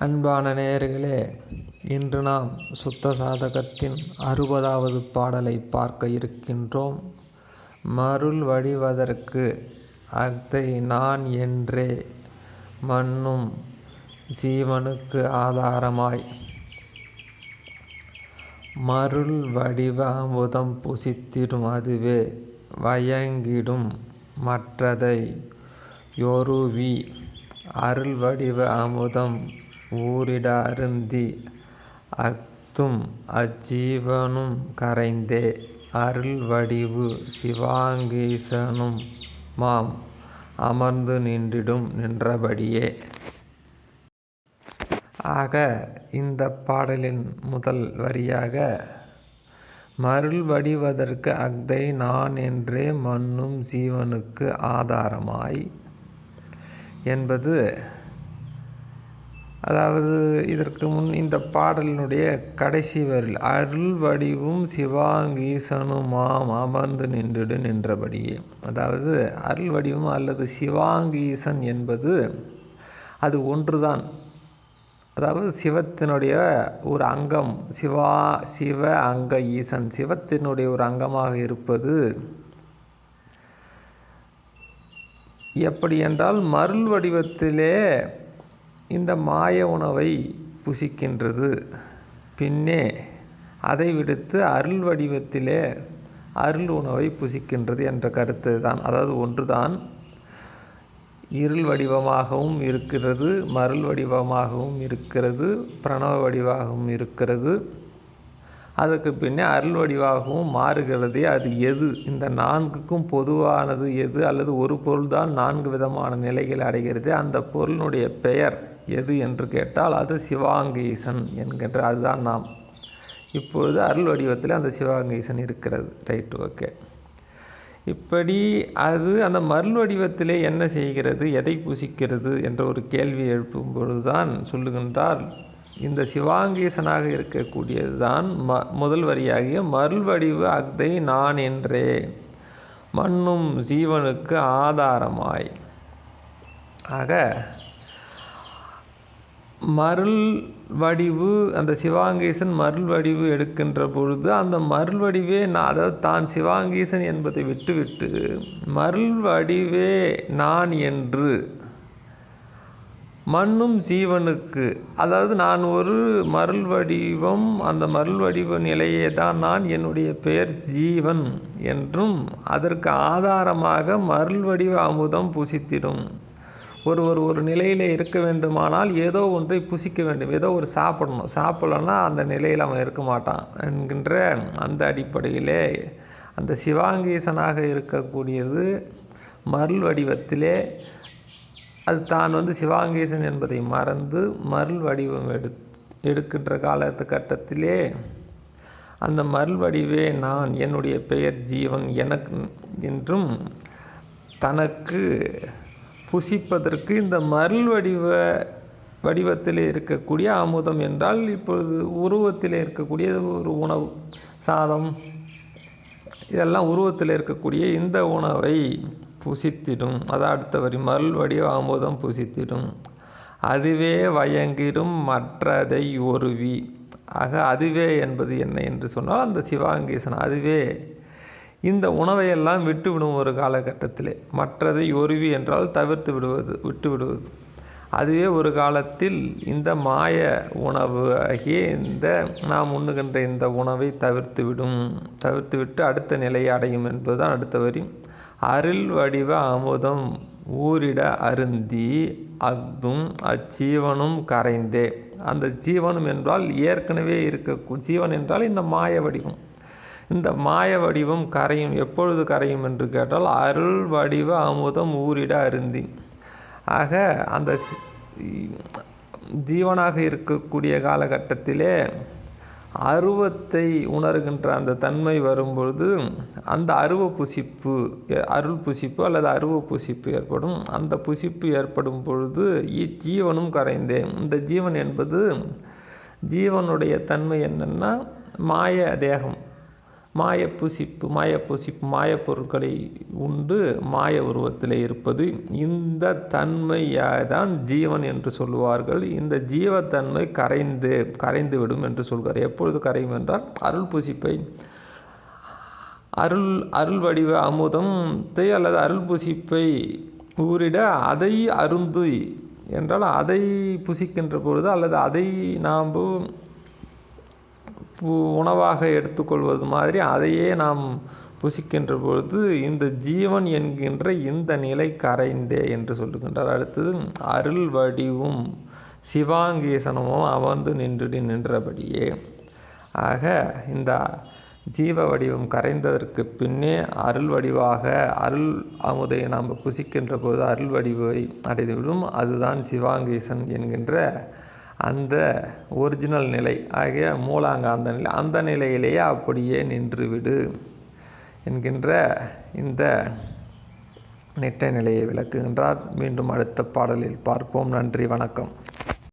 அன்பான நேயர்களே இன்று நாம் சுத்த சாதகத்தின் அறுபதாவது பாடலை பார்க்க இருக்கின்றோம். மருள் வடிவதற்கு அத்தை நான் என்றே மண்ணும் சீவனுக்கு ஆதாரமாய். மருள் வடிவ அமுதம் புசித்திடும் அதுவே வயங்கிடும் மற்றதை யொருவி. அருள் வடிவ அமுதம் ஊரிடருந்தி அஃதும் அஜீவனும் கரைந்தே அருள் வடிவு சிவாங்கீசனும் மாம் அமர்ந்து நின்றிடும் நின்றபடியே. ஆக இந்த பாடலின் முதல் வரியாக மருள் வடிவதற்கு அஃதை நான் என்றே மன்னும் ஜீவனுக்கு ஆதாரமாய் என்பது அதாவது இதற்கு முன் இந்த பாடலினுடைய கடைசி வரில் அருள் வடிவும் சிவாங்கீசனுமாம் அமர்ந்து நின்றுடு நின்றபடியே. அதாவது அருள் வடிவம் அல்லது சிவாங்கீசன் என்பது அது ஒன்றுதான். அதாவது சிவத்தினுடைய ஒரு அங்கம் சிவா சிவ அங்க ஈசன் சிவத்தினுடைய ஒரு அங்கமாக இருப்பது எப்படி என்றால் மருள் வடிவத்திலே இந்த மாய உணவை புசிக்கின்றது. பின்னே அதை விடுத்து அருள் வடிவத்திலே அருள் உணவை புசிக்கின்றது என்ற கருத்து தான். அதாவது ஒன்றுதான் இருள் வடிவமாகவும் இருக்கிறது மருள் வடிவமாகவும் இருக்கிறது பிரணவ வடிவாகவும் இருக்கிறது. அதற்கு பின்னே அருள் வடிவாகவும் மாறுகிறதே அது எது? இந்த நான்குக்கும் பொதுவானது எது? அல்லது ஒரு பொருள்தான் நான்கு விதமான நிலைகள் அடைகிறது அந்த பொருளினுடைய பெயர். எது என்று கேட்டால் அது சிவாங்கீசன் என்கின்ற அதுதான் நாம். இப்பொழுது அருள் வடிவத்தில் அந்த சிவாங்கீசன் இருக்கிறது. ரைட் ஓகே இப்படி அது அந்த மருள் வடிவத்திலே என்ன செய்கிறது எதை புசிக்கிறது என்ற ஒரு கேள்வி எழுப்பும் பொழுதுதான் சொல்லுகின்றால் இந்த சிவாங்கீசனாக இருக்கக்கூடியது தான் ம முதல் வரியாகிய மருள் வடிவு அஃதை நான் என்றே. மண்ணும் ஜீவனுக்கு ஆதாரமாய். ஆக மருள் வடிவு அந்த சிவாங்கீசன் மருள் வடிவு எடுக்கின்ற பொழுது அந்த மருள் வடிவே நான் அதாவது தான் சிவாங்கீசன் என்பதை விட்டுவிட்டு மருள் வடிவே நான் என்று மண்ணும் ஜீவனுக்கு அதாவது நான் ஒரு மருள் வடிவம் அந்த மருள் வடிவ நிலையே தான் நான் என்னுடைய பெயர் ஜீவன் என்றும் அதற்கு ஆதாரமாக மருள் வடிவ அமுதம் புசித்திடும். ஒருவர் ஒரு நிலையில் இருக்க வேண்டுமானால் ஏதோ ஒன்றை புசிக்க வேண்டும். ஏதோ ஒரு சாப்பிடணும். சாப்பிடலன்னா அந்த நிலையில் அவன் இருக்க மாட்டான் என்கின்ற அந்த அடிப்படையிலே அந்த சிவாங்கீசனாக இருக்கக்கூடியது மருள் வடிவத்திலே அது தான் வந்து சிவாங்கீசன் என்பதை மறந்து மருள் வடிவம் எடு எடுக்கின்ற காலத்து கட்டத்திலே அந்த மருள் வடிவே நான் என்னுடைய பெயர் ஜீவன் எனக்கு என்றும் தனக்கு புசிப்பதற்கு இந்த மருள் வடிவ வடிவத்தில் இருக்கக்கூடிய அமுதம் என்றால் இப்பொழுது உருவத்தில் இருக்கக்கூடிய ஒரு உணவு. சாதம். இதெல்லாம் உருவத்தில் இருக்கக்கூடிய இந்த உணவை புசித்திடும். அது அடுத்த வரி மருள் வடிவ அமுதம் புசித்திடும். அதுவே வயங்கிடும் மற்றதை ஒருவி. ஆக அதுவே என்பது என்ன என்று சொன்னால் அந்த சிவாங்கீசன் அதுவே இந்த உணவையெல்லாம் விட்டுவிடும் ஒரு காலகட்டத்திலே. மற்றதை ஒருவி என்றால் தவிர்த்து விடுவது விட்டு விடுவது அதுவே ஒரு காலத்தில் இந்த மாய உணவு ஆகிய இந்த நாம் உண்ணுகின்ற இந்த உணவை தவிர்த்து விடும் தவிர்த்து விட்டு அடுத்த நிலையை அடையும் என்பதுதான் அடுத்த வரி. அருள் வடிவ அமுதம் ஊரிட அருந்தி அஃதும் அச்சீவனும் கரைந்தே. அந்த ஜீவனும் என்றால் ஏற்கனவே இருக்க ஜீவன் என்றால் இந்த மாய வடிவம். இந்த மாய வடிவம் கரையும் எப்பொழுது கரையும் என்று கேட்டால் அருள் வடிவ அமுதம் ஊரிட அருந்தி. ஆக அந்த ஜீவனாக இருக்கக்கூடிய காலகட்டத்திலே அருவத்தை உணர்கின்ற அந்த தன்மை வரும்பொழுது அந்த அருவ புசிப்பு அருள் புசிப்பு அல்லது அருவ புசிப்பு ஏற்படும். அந்த புசிப்பு ஏற்படும் பொழுது ஜீவனும் கரைந்தேன் இந்த ஜீவன் என்பது ஜீவனுடைய தன்மை என்னென்னா மாய தேகம். மாயப்புசிப்பு மாய மாயப்பொருட்களை உண்டு மாய உருவத்தில் இருப்பது. இந்த தன்மையாக தான் ஜீவன் என்று சொல்லுவார்கள். இந்த ஜீவத்தன்மை கரைந்து கரைந்து விடும் என்று சொல்கிறார். எப்பொழுது கரையும் என்றால் அருள் புசிப்பை. அருள் அருள் வடிவ அமுதத்தை அல்லது அருள் புசிப்பை ஊரிட அதை அருந்து என்றால் அதை புசிக்கின்ற பொழுது அல்லது அதை நாம் உணவாக எடுத்துக்கொள்வது மாதிரி அதையே நாம் புசிக்கின்ற பொழுது இந்த ஜீவன் என்கின்ற இந்த நிலை கரைந்தே என்று சொல்லுகின்றார். அடுத்தது அருள் வடிவும் சிவாங்கீசனமும் அமர்ந்து நின்று நின்றபடியே. ஆக இந்த ஜீவ வடிவம் கரைந்ததற்கு பின்னே அருள் வடிவாக அருள் அமுதை நாம் புசிக்கின்ற போது அருள் வடிவை அடைந்துவிடும். அதுதான் சிவாங்கீசன் என்கின்ற அந்த ஒரிஜினல் நிலை ஆகிய மூலாங்க அந்த நிலை அந்த நிலையிலேயே அப்படியே நின்றுவிடு என்கின்ற இந்த நிட்ட நிலையை விளக்குகின்றார். மீண்டும் அடுத்த பாடலில் பார்ப்போம். நன்றி வணக்கம்.